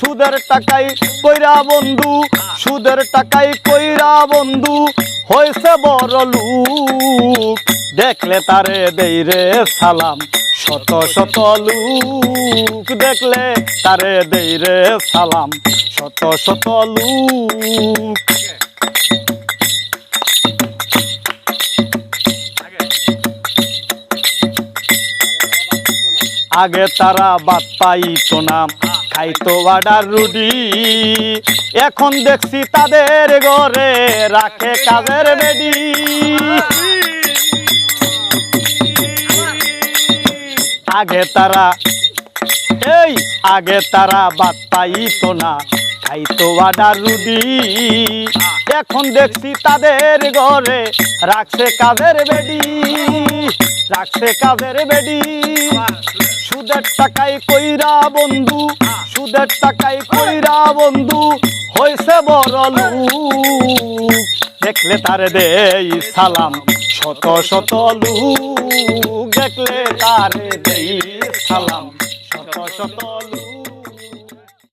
সুদের টাকাই কইরা বন্ধু, সুদের টাকাই কইরা বন্ধু হয়েছে বড় লুক। দেখলে তারে দেই রে সালাম, শত শত লুক। দেখলে তারে দেই রে সালাম, শত শত লুক। আগে তারা বাদ পাইতো না। খাইতো বাডার রুডি। এখন দেখছি তাদের ঘরে রাখে কাজের বেডি। আগে তারা, এই আগে তারা বাদ পাইতো না। খাইতো বাডার রুডি। এখন দেখছি তাদের ঘরে রাখছে কাজের বেডি। রাখছে কাজের বেডি। সুদের টাকাই কইরা বন্ধু সুদের টাকাই কইরা বন্ধু হয়েছে বড় দেখলে তারে দেই সালাম, শত শত লু দেখলে তারে দেই সালাম, শত শত লুক।